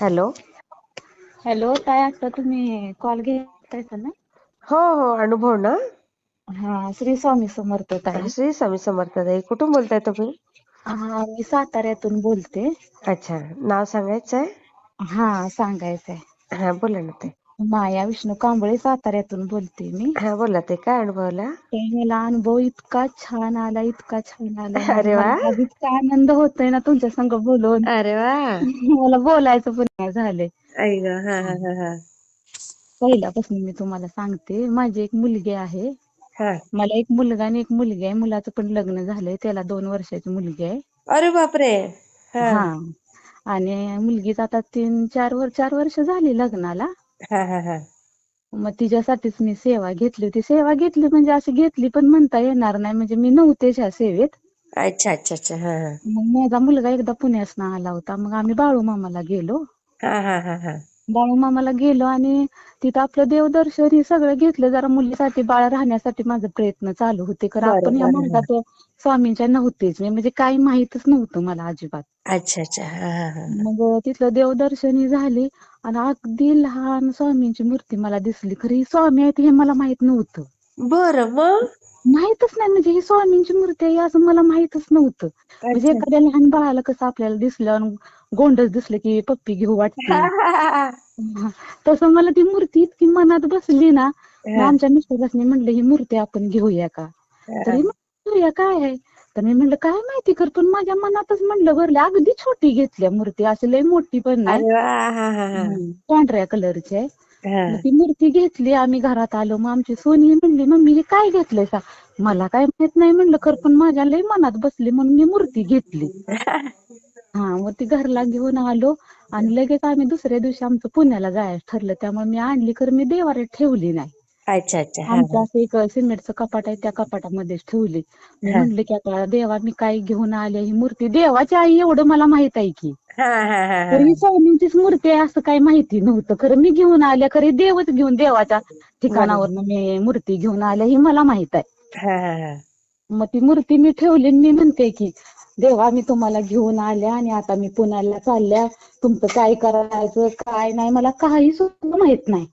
Hello. Hello ताई आता तुम्ही कॉल घेताय ना? हो हो अनुभव ना? हा श्री स्वामी समर्थ ताई. श्री स्वामी समर्थ ताई कुठून बोलताय तुम्ही? हा मी साताऱ्यातून बोलते. अच्छा नाव सांगायचंय? हा सांगायचंय. हा बोला ना ताई. माया विष्णू कांबळे साताऱ्यातून बोलते मी. हा बोला ताई काय अनुभव आला? तर मला अनुभव इतका छान आला इतका छान आला. अरे वा. मला इतका आनंद होतोय ना तुमच्या संग बोलून. अरे वा. मला बोलायचं पण नाही झालंय. आई ग हा हा हा हा. पहिल्यापासून मी तुम्हाला सांगते माझी एक मुलगी आहे. हा. मला एक मुलगा आणि एक मुलगी आहे. मुलाचं पण लग्न झालंय. त्याला दोन वर्षाची मुलगी आहे. अरे बापरे. हा. हा. आणि मुलगीच आता तीन चार वर चार वर्ष झाली लग्नाला. हा हा हा. मग तिच्यासाठीच मी सेवा घेतली होती. सेवा घेतली म्हणजे अशी घेतली पण म्हणता येणार नाही. म्हणजे मी नव्हतेच ह्या सेवेत. अच्छा अच्छा अच्छा. हा हा. मग माझा मुलगा एकदा पुण्यासनं आला होता. मग आम्ही बाळू मामाला गेलो. हा हा हा हा. बाळू मामाला गेलो आणि तिथं आपलं देवदर्शन हे सगळं घेतलं. जरा मुलीसाठी बाळ राहण्यासाठी माझे प्रयत्न चालू होते. कारण आपण या मार्गात स्वामींच्या नव्हतेच. म्हणजे काही माहीतच नव्हतं मला अजिबात. अच्छा अच्छा. हा हा हा. मग तिथलं देवदर्शनी झाली आणि अगदी लहान स्वामींची मूर्ती मला दिसली. खरी ही स्वामी आहेत हे मला माहीत नव्हतं. बरं मग? माहितच नाही. म्हणजे ही स्वामींची मूर्ती आहे असं मला माहितच नव्हतं. म्हणजे. एखाद्या लहान बाळाला कसं आपल्याला दिसलं गोंडच दिसलं की पप्पी घेऊ वाटते. तसं मला ती मूर्ती इतकी मनात बसली ना आमच्या मिस्टरांनी म्हणलं ही मूर्ती आपण घेऊया का? तरी घेऊया काय आहे? तर मी म्हणलं काय माहिती कर पण माझ्या मनातच म्हणलं भरलं अगदी छोटी घेतल्या मूर्ती अशी लय मोठी पण नाही. पांढऱ्या कलरची आहे. मग ती मूर्ती घेतली आम्ही घरात आलो. मग आमची सोनी म्हणली मम्मी हे काय घेतलंय का मला काय माहीत नाही म्हणलं खरं पण माझ्या लय मनात बसली म्हणून मी मूर्ती घेतली. हा मग ती घरला घेऊन आलो आणि लगेच आम्ही दुसऱ्या दिवशी आमचं पुण्याला जायचं ठरलं. त्यामुळे मी आणली खरं मी देवाऱ्यात ठेवली नाही. अच्छा अच्छा. आमचं असं एक सिमेंटचं कपाट आहे त्या कपाटामध्येच ठेवली. मी. म्हणलं की आता देवा मी काय घेऊन आले ही मूर्ती देवाची आई एवढं मला माहीत आहे की. तर ही स्वामींचीच मूर्ती आहे असं काही माहिती नव्हतं. खरं मी घेऊन आल्या खरी देवच घेऊन देवाच्या ठिकाणावर मी मूर्ती घेऊन आल्या ही मला माहीत आहे. मग ती मूर्ती मी ठेवली मी म्हणते की देवा मी तुम्हाला घेऊन आल्या आणि आता मी पुण्याला चालल्या. तुमचं काय करायचं काय नाही मला काही सुद्धा माहीत नाही.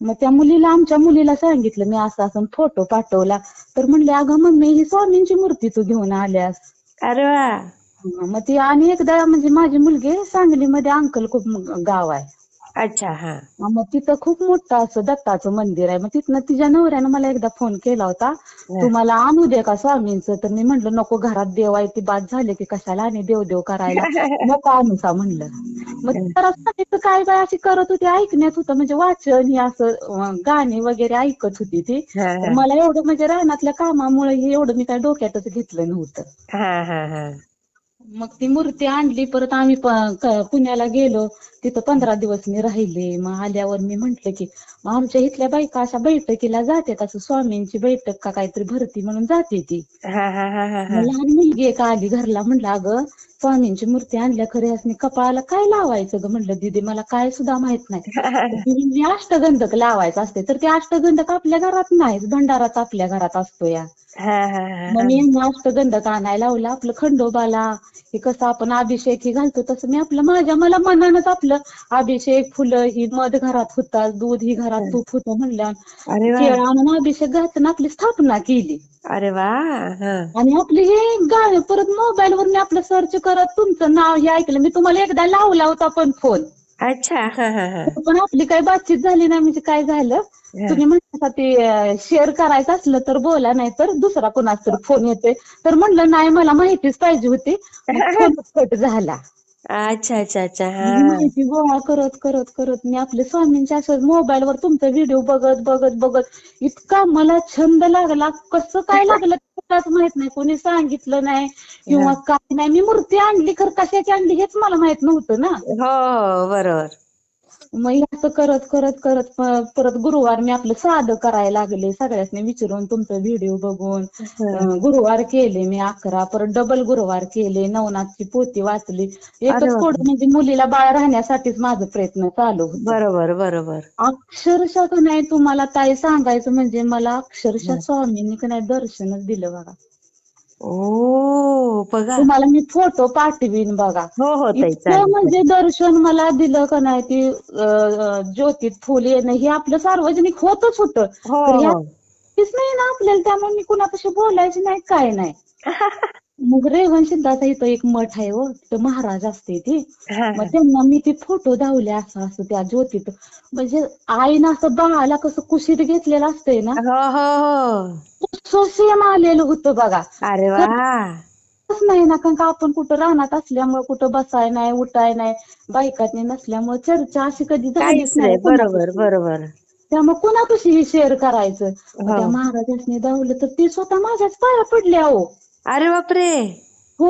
मग त्या मुलीला आमच्या मुलीला सांगितलं मी असं असं फोटो पाठवला. तर म्हणले अगं मम्मी ही स्वामींची मूर्ती तू घेऊन आल्यास. अरे वा. मग ती आणि एकदा म्हणजे माझी मुलगी सांगलीमध्ये अंकल खूप गाव आहे. अच्छा हा. मग तिथं खूप मोठं असं दत्ताचं मंदिर आहे. मग तिथनं तिच्या नवऱ्यानं मला एकदा फोन केला होता. तुम्हाला आणू दे का स्वामींचं? तर मी म्हंटल नको घरात देव आहे ती बाद झाले की कशाला आणि देव देव करायला? नको आणू का म्हणलं. मग स्वामींचं काय बाय अशी करत होती ऐकण्यात होतं म्हणजे वाचन हे असं गाणी वगैरे ऐकत होती ती. तर. मला एवढं म्हणजे रानातल्या कामामुळे हे एवढं मी काय डोक्यातच घेतलं नव्हतं. मग ती मूर्ती आणली परत आम्ही पुण्याला गेलो. तिथं पंधरा दिवस मी राहिले. मग आल्यावर मी म्हंटल की आमच्या इथल्या बायका अशा बैठकीला जातात. असं स्वामींची बैठक का काहीतरी भरती म्हणून जाते ती. हा हा हा हा लहान मुलगी एक आली घरला. म्हणलं अगं स्वामींची मूर्ती आणल्या खरे असणे कपाळाला काय लावायचं ग? म्हणलं दीदी मला काय सुद्धा माहीत नाही. म्हणली अष्टगंधक लावायचं असते. तर ते अष्टगंधक आपल्या घरात नाहीच भंडाराच आपल्या घरात असतो या. मग मी अष्टगंधक आणायला लावलं. आपलं खंडोबाला हे कसं आपण अभिषेक हे घालतो तसं मी आपलं माझ्या मला मनानच आपलं अभिषेक फुलं ही मध घरात होतात दूध ही घरात तूप होतं म्हणलं अरे वा. केळ आणून अभिषेक घालताना आपली स्थापना केली. अरे वा हा. आणि आपले हे गाणं परत मोबाईल वर मी आपलं सर्च करत तुमचं नाव हे ऐकलं मी तुम्हाला एकदा लावला होता पण फोन अच्छा हा हा हा. पण आपली काही बातचीत झाली नाही म्हणजे काय झालं? तुम्ही ते शेअर करायचं असलं तर बोला नाही तर दुसरा कोणाचा तरी फोन येतोय. तर म्हणलं नाही मला माहितीच पाहिजे होती. फोन कट झाला. अच्छा अच्छा अच्छा ही. माहिती गोळा करत करत करत मी आपले स्वामींच्या असं मोबाईलवर तुमचा व्हिडिओ बघत बघत बघत इतका मला छंद लागला. कसं काय लागलं त्याच माहीत नाही कोणी सांगितलं नाही किंवा काय नाही. मी मूर्ती आणली खर कशाची आणली हेच मला माहीत नव्हतं ना. हो हो बरोबर. मग असं करत करत करत परत गुरुवार मी आपलं साधं करायला लागले. सगळ्यांनी विचारून तुमचं व्हिडिओ बघून गुरुवार केले मी अकरा परत डबल गुरुवार केले. नवनाथची पोथी वाचली. एकच. कोड म्हणजे मुलीला बाळ राहण्यासाठीच माझं प्रयत्न चालू बरोबर बरोबर. अक्षरशः नाही तुम्हाला ताई सांगायचं म्हणजे मला अक्षरशः स्वामींनी का नाही दर्शनच दिलं बघा. ओ बघा. तुम्हाला मी फोटो पाठवीन बघा. हो हो ताई इतकं चालेल म्हणजे दर्शन मला दिलं का नाही ती अं, ज्योतीत फुल येणं हे आपलं सार्वजनिक होतच होतं. हो तर हो. हेच नाही ना आपल्याला त्यामुळे मी कुणापाशी बोलायचे नाही काय नाही. मग रेवण सिद्धाचा इथं एक मठ आहे हो तिथं महाराज असते ती. मग. त्यांना मी ते फोटो धावले असं असं त्या ज्योतीत म्हणजे आईनं असं बाळाला कसं कुशीत घेतलेलं असतंय ना. हो हो हो. सेम आलेलं होतं बघा. अरे वा. नाही ना कारण का आपण कुठं रानात असल्यामुळे कुठं बसाय नाही उठाय नाही बायकातनी नसल्यामुळे चर्चा अशी कधी झालीच नाही बरोबर. बरोबर. त्यामुळे कुणापाशी शेअर करायचं. त्या महाराजांनी धावलं तर ते स्वतः माझ्याच पाया पडले अहो. अरे बापरे. हो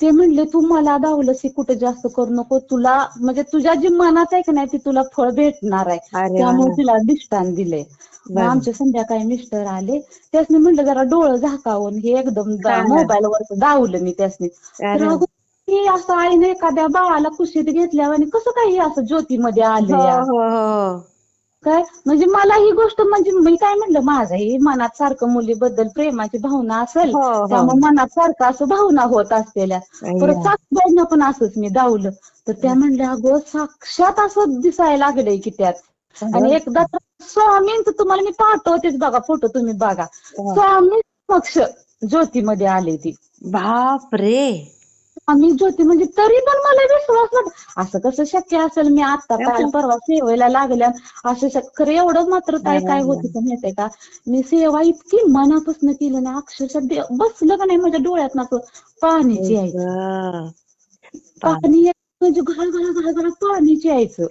ते म्हणले तू मला धावलंस हे कुठं जास्त करू नको. तुला म्हणजे तुझ्या जी मनात आहे की नाही ती तुला फळ भेटणार आहे. त्यामुळे तिला दिष्टान दिले. आमचे संध्याकाळी मिस्टर आले. त्यासनी म्हणलं जरा डोळं झाकावून हे एकदम. मोबाईल वर धावलं मी त्यासनी. हे असं आईने एखाद्या बाळाला कुशीत घेतल्यावर आणि कसं काही असं ज्योतीमध्ये आलं हो काय म्हणजे मला ही गोष्ट म्हणजे मी काय म्हणलं माझं ही मनात सारखं मुलीबद्दल प्रेमाची भावना असेल हो, हो. त्यामुळे मनात सारखं असं भावना होत असलेल्या. परत. सासूबाईंना पण असंच मी दावलं. तर त्या म्हणल्या अगं साक्षात असं दिसायला लागलंय की त्यात. आणि एकदा स्वामींच तुम्हाला मी पाठवतेच बघा फोटो तुम्ही बघा. हो. स्वामी समक्ष ज्योतीमध्ये आले ती. बाप रे आम्ही ज्योती म्हणजे तरी पण मला विश्वास वाट असं कसं शक्य असेल मी आता काल परवा सेवेला लागल्या असं शक्य खरं एवढं मात्र काय काय होत होतं माहितीये का? मी सेवा इतकी मनापासून केली ना अक्षरशः बसलं का नाही माझ्या डोळ्यात असं पाणीची ग. पाणी म्हणजे घरा घरा घरा घरा पाणीची यायचं.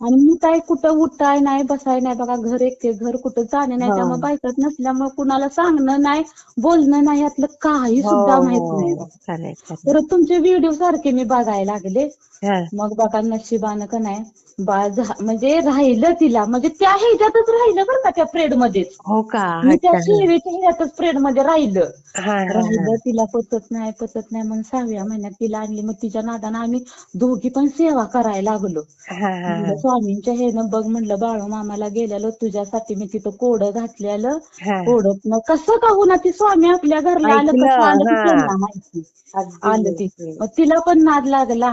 आणि मी काय कुठं उठाय नाही बसाय नाही बघा घर एकटे घर कुठं जाणे नाही हो. त्यामुळे बायकात नसल्यामुळे कुणाला सांगणं नाही बोलणं नाही यातलं काही सुद्धा माहीत नाही. हो, खरंय, खरंय. तर तुमचे व्हिडिओ सारखे मी बघायला लागले. मग बघा नशिबानं का नाही बाळ म्हणजे राहिलं तिला म्हणजे त्या ह्याच्यातच राहिलं बरं का त्या प्रेड मध्येच हो का? शेवेच्या ह्याच्यातच प्रेडमध्ये राहिलं राहिलं तिला पचत नाही पचत नाही म्हणून सहाव्या महिन्यात तिला आणली मग तिच्या नादानं आम्ही दोघी पण सेवा करायला लागलो. हा हा हा. स्वामींच्या हेनं बघ म्हणलं बाळू मामाला गेलेलो तुझ्यासाठी मी तिथं कोडं घातलेलं. कोडत न कसं का होणार ती स्वामी आपल्या घरला आलं कसं आलं माहिती. आलं ती. तिला पण नाद लागला.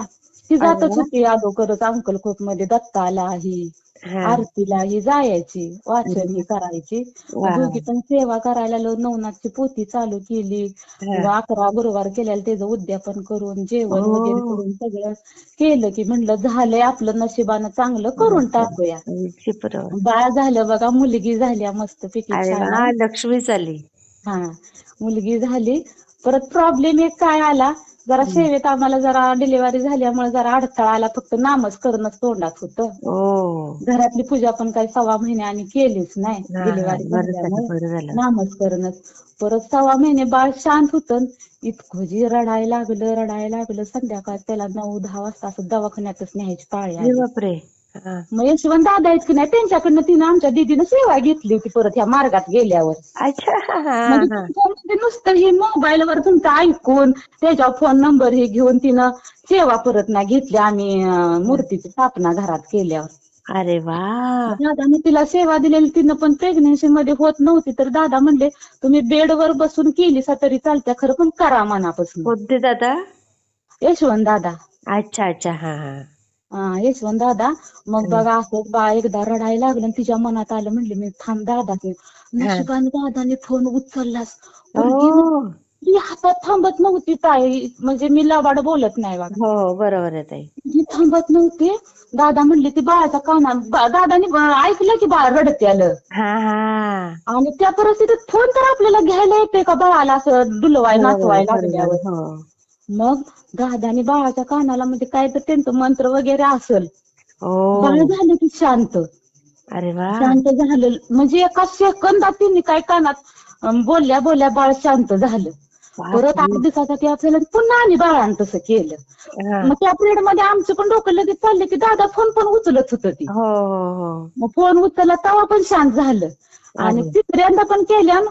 ती जातच. होती अगोदरच अंकलकोटमध्ये दत्ताला हा. आरतीला ही जायची वाचन ही करायची. दोघी पण सेवा करायला नवनाथची पोथी चालू केली. अकरा गुरुवार केलेलं त्याचं उद्यापन करून जेवण. वगैरे करून सगळं केलं की म्हणलं झालंय आपलं नशिबानं चांगलं करून टाकूया. बाळ झालं बघा मुलगी झाल्या मस्त पैकी लक्ष्मी चाली हा मुलगी झाली. परत प्रॉब्लेम एक काय आला? जरा सेवेत आम्हाला जरा डिलिव्हरी झाल्यामुळे जरा अडथळा आला. फक्त नामच करणंच तोंडात होतं. ओ घरातली पूजा पण काही सव्वा महिने आम्ही केलीच नाही हा, डिलिव्हरी बरं झालं झाल्यामुळे. बरं झालं. नामच करणंच परत सव्वा महिने बाळ शांत होतं. इतकं जी रडायला लागलं रडायला लागलं. संध्याकाळ त्याला नऊ दहा वाजता असं दवाखान्यातच न्यायची पाळी अरे आली बापरे. हा. मग यशवंत दादा आहेत की नाही? त्यांच्याकडनं तिनं आमच्या दीदीनं सेवा घेतली होती परत ह्या मार्गात गेल्यावर. अच्छा. म्हणजे हा नुसतं हे मोबाईलवर तुमचं ऐकून त्याच्यावर फोन नंबर हे घेऊन तिनं सेवा परत ना घेतली. आम्ही अं, मूर्तीची स्थापना घरात केल्यावर. अरे वा. दादाने तिला सेवा दिलेली. तिनं पण प्रेग्नेन्सी मध्ये होत नव्हती तर दादा म्हणले तुम्ही बेडवर बसून केली तरी चालत्या. खरं पण करा मनापासून. कोणते दादा? यशवंत दादा. अच्छा अच्छा. हा हा. यशवंत दादा मग बघा असं बा एकदा रडायला लागलं आणि तिच्या मनात आलं म्हणले मी थांब दादा नशिबाने दादाने फोन उचललास. पोरगी ओ ती हातात थांबत नव्हती ताई म्हणजे मी लबाड बोलत नाही बघा. हो हो, बरोबर आहे ताई. ती थांबत नव्हती. दादा म्हणले ती बाळाच्या काना दादाने ऐकलं की बाळ रडते आलं. हा हा. आणि त्या परिस्थितीत फोन तर आपल्याला घ्यायला येते का बाळाला असं डुलवाय नाचवाय बरोबर, लागल्यावर? मग दादाने बाळाच्या कानाला म्हणजे काय तर त्यांचं मंत्र वगैरे असेल. बाळ झालं की शांत. अरे वा. शांत झालं. म्हणजे एका सेकंदात तिने काय कानात बोलल्या बोलल्या बाळ शांत झालं. परत आठ दिवसासाठी आपल्याला पुन्हा आणि बाळानं तसं केलं. मग त्या पिरियडमध्ये आमचं पण डोकं लगेच चाललं की दादा फोन पण उचलत होत ती. हो हो हो. मग फोन उचलला तेव्हा पण शांत झालं. आणि. तिसऱ्यांदा पण केल्या न,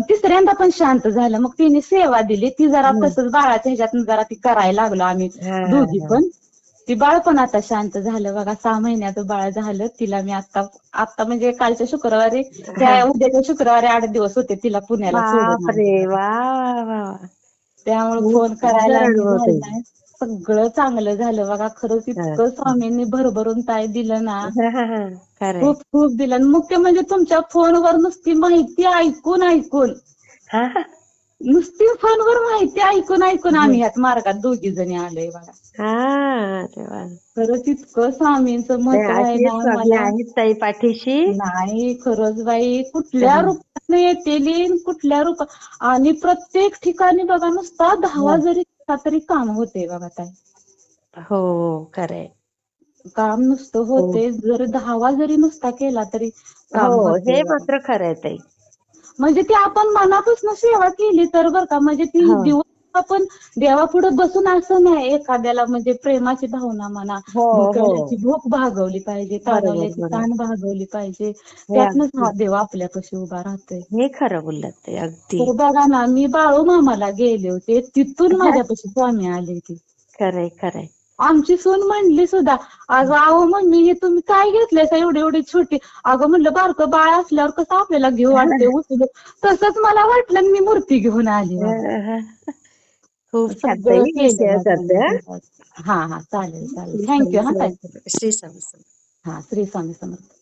तिसऱ्यांदा पण शांत झालं. मग तिने सेवा दिली. ती जरा तसंच बाळाच्या ह्याच्यात जरा ती करायला लागलो आम्ही दोघी. पण. ती बाळ पण आता शांत झालं. बघा सहा महिन्याचं बाळ झालं. तिला मी आता आता म्हणजे कालच्या शुक्रवारी त्या उद्याच्या शुक्रवारी आठ दिवस होते. तिला पुण्याला सोडून. त्यामुळे फोन करायला सगळं चांगलं झालं बघा. खरंच इतकं स्वामींनी भरभरून ताय दिलं ना. खूप खूप दिलं. आणि मुख्य म्हणजे तुमच्या फोनवर नुसती माहिती ऐकून ऐकून. नुसती फोनवर माहिती ऐकून ऐकून आम्ही ह्यात मार्गात दोघी जणी आलोय बघा. हा खरंच इतकं स्वामींचं महत्त्व आहे पाठीशी. नाही खरंच बाई कुठल्या. रूपात येतील कुठल्या रूपात आणि प्रत्येक ठिकाणी बघा नुसता दहावा जरी केला तरी काम होते बघा ताई हो खरंय काम नुसतं होते जर दहावा जरी नुसता केला तरी काम हो हे. मात्र खरंय ताई म्हणजे ती आपण मनापासून सेवा केली तर बरं का म्हणजे ती हो. दिवस आपण देवापुढे बसून असं नाही एखाद्याला म्हणजे प्रेमाची भावना म्हणा. हो, हो. भूक भागवली पाहिजे ताणवल्याची. ताण भागवली पाहिजे. हे त्यातनच. हा देव आपल्यापाशी उभा राहतोय. हे खरं बोललात अगदी. तर बघा ना मी बाळू मामाला गेले होते. तिथून माझ्यापाशी स्वामी आले ते खरंय खरंय. आमची सून म्हणली सुद्धा अगं अहो मम्मी हे तुम्ही काय घेतलंय? एवढी एवढी छोटी. अगं म्हणलं बारकं बाळ असल्यावर कसं आपल्याला घेऊ? वाटते उचलू तसंच मला वाटलं मी मूर्ती घेऊन आली. खूप सगळं ताई केलं शेअर बघा करते हा. हा हा चालेल चालेल. थँक्यू हा. ताई. श्री स्वामी समर्थ. हा श्री स्वामी समर्थ.